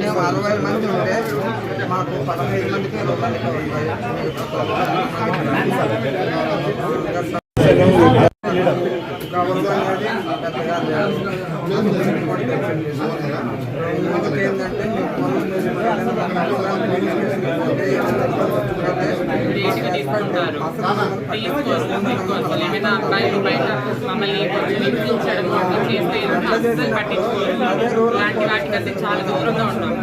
మేము అరవై మంది ఉంటే మాకు పదహైదు మందికి రెండు ఏంటంటే తీసుకోవాలి ఏమైనా అబ్బాయిలు బయట మమ్మల్ని కొంచెం హింసించడం అట్లా చేస్తే అస్సలు పట్టించుకోరు వాటికంటే చాలా దూరంగా ఉన్నాం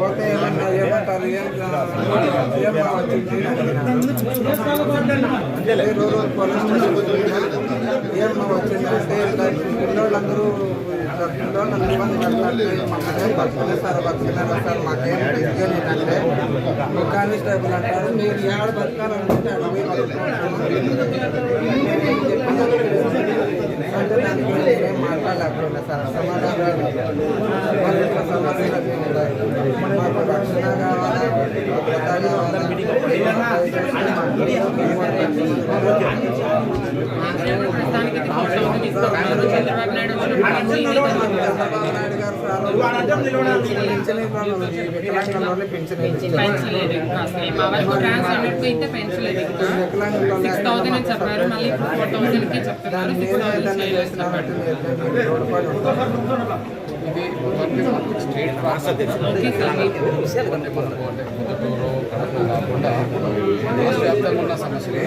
పోతే ఏమన్నా ఏమంటారు ఏం వచ్చింది ఏ పోలీస్ స్టేషన్ ఏమన్నా వచ్చింది అంటే ఇలా పిల్లోళ్ళందరూ ఇబ్బంది పెట్టాలి మమ్మల్ని సార్ సార్ మాకేం కానిస్టేబుల్ అంటారు మీరు ఏడ బతకాలనుకుంటే అంటే దాని గురించి ఏం మాట్లాడలేకపోయినా సార్ సమాధానం మరి ఇట్లా సమస్యలు అవి ఉన్నాయి మాకు రక్షణ కావాలా భద్రత ప్రస్తుతానికి అయితే ఫోర్ థౌసండ్ ఇస్తున్నారు చంద్రబాబు నాయుడు వాళ్ళు పెంచలేదు ఇంకా అసలు మా వరకు ట్రాన్స్జెండర్కి అయితే పెంచలేదు ఇంకా సిక్స్ థౌసండ్ అని చెప్పారు మళ్ళీ ఇప్పుడు ఫోర్ థౌసండ్కి చెప్తున్నారు. సిక్స్ థౌసండ్ ఇది స్టేట్ రాష్ట్ర ఓకే సార్ కొన్ని మనకు అంటే పొద్దుటూరు కడప కాకుండా దేశవ్యాప్తంగా ఉన్న సమస్యలు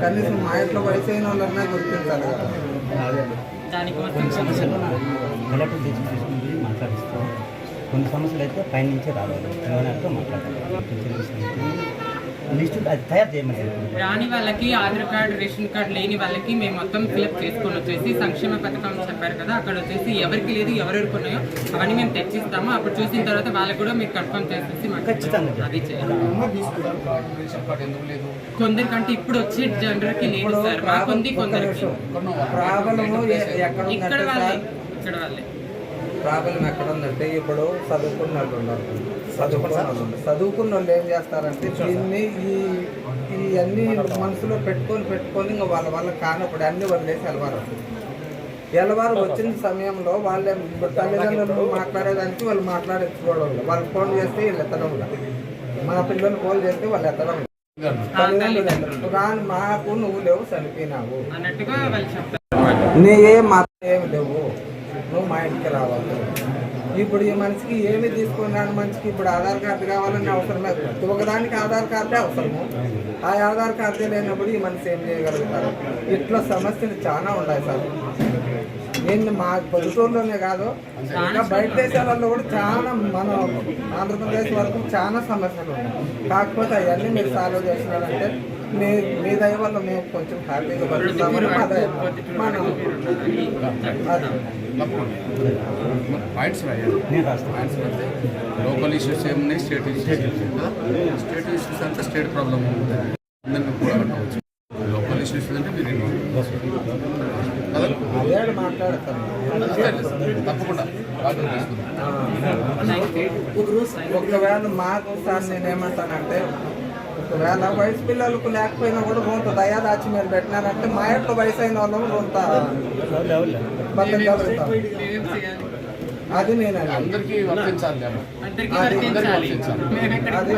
కనీసం మా ఇంట్లో వయసు అయిన వాళ్ళన్నా గుర్తించాలి కదా దానికోసం సమస్యలు మాట్లాడిస్తాం. కొన్ని సమస్యలు అయితే రావాలి మాట్లాడాలి లిస్టు అది తయారు చేయమని చెప్పండి. రాని వాళ్ళకి ఆధార్ కార్డు రేషన్ కార్డు లేని వాళ్ళకి మేము మొత్తం ఫిల్అప్ చేసుకొని వచ్చేసి సంక్షేమ పథకం చెప్పారు కదా అక్కడ వచ్చేసి ఎవరికి లేదు ఎవరెవరికి ఉన్నాయో అవన్నీ మేము తెచ్చిస్తాము అప్పుడు చూసిన తర్వాత వాళ్ళకి కూడా మీరు కన్ఫర్మ్ చేసేసి మాకు ఖచ్చితంగా. అది చేయాలి. రేషన్ కార్డు ఎందుకు లేదు? కొందరికంటే ఇప్పుడు వచ్చే జనరల్కి లేదు సార్. మాకు ఉంది కొందరికి. ఇక్కడ వాళ్ళే. ఇక్కడ వాళ్ళే. ప్రాబ్లం ఎక్కడ ఉందంటే ఇప్పుడు చదువుకున్న వాళ్ళు ఉన్నారు చదువుకున్న వాళ్ళు ఉన్నారు. చదువుకున్న వాళ్ళు ఏం చేస్తారంటే దీన్ని ఈ ఇవన్నీ మనసులో పెట్టుకొని పెట్టుకొని ఇంకా వాళ్ళ వల్ల కానప్పుడు అన్ని వదిలేసి వెళ్ళవారు ఎలవారు వచ్చిన సమయంలో వాళ్ళే తల్లిదండ్రులు మాట్లాడేదానికి వాళ్ళు మాట్లాడేసుకోవడం లేదు. వాళ్ళు ఫోన్ చేస్తే వీళ్ళు ఎత్తడం. మా పిల్లలు ఫోన్ చేస్తే వాళ్ళు ఎత్తడం రాని మాకు నువ్వు లేవు చనిపోయినావు నీ ఏ మాత్రం ఏమి లేవు నువ్వు మా ఇంటికి రావాలి. ఇప్పుడు ఈ మనిషికి ఏమి తీసుకున్నాడు మనిషికి ఇప్పుడు ఆధార్ కార్డు కావాలని అవసరమే లేదు. ఒకదానికి ఆధార్ కార్డే అవసరము. ఆ ఆధార్ కార్డే లేనప్పుడు ఈ మనిషి ఏం చేయగలుగుతారు ఇట్లా సమస్యలు చాలా ఉన్నాయి సార్. నేను మా పొద్దుటూరులోనే కాదు ఇంకా బయట దేశాలలో కూడా చాలా మన ఆంధ్రప్రదేశ్ వరకు చాలా సమస్యలు ఉన్నాయి. కాకపోతే అవన్నీ మీరు సాల్వ్ చేసినారంటే మీ మీ దయ వల్ల మేము కొంచెం హ్యాపీగా బతుకుతామని మా దయ పాయింట్స్ లోకల్ ఇష్యూస్ ఏమున్నాయి స్టేట్ ఇష్యూస్ స్టేట్ ఇష్యూస్ అంతా స్టేట్ ప్రాబ్లం ఉంటుంది అందరినీ కూడా కట్టవచ్చు లోకల్ ఇష్యూస్ అంటే మీరు తప్పకుండా ఒకవేళ మాకు సార్ నేను ఏమంటానంటే ఒకవేళ వయసు పిల్లలకు లేకపోయినా కూడా కొంత దయా దాచి మీరు పెట్టినారంటే మా యొక్క వయసు అయిన వాళ్ళము కొంత అది నేను. అందరికీ వర్తించాలి మేము అది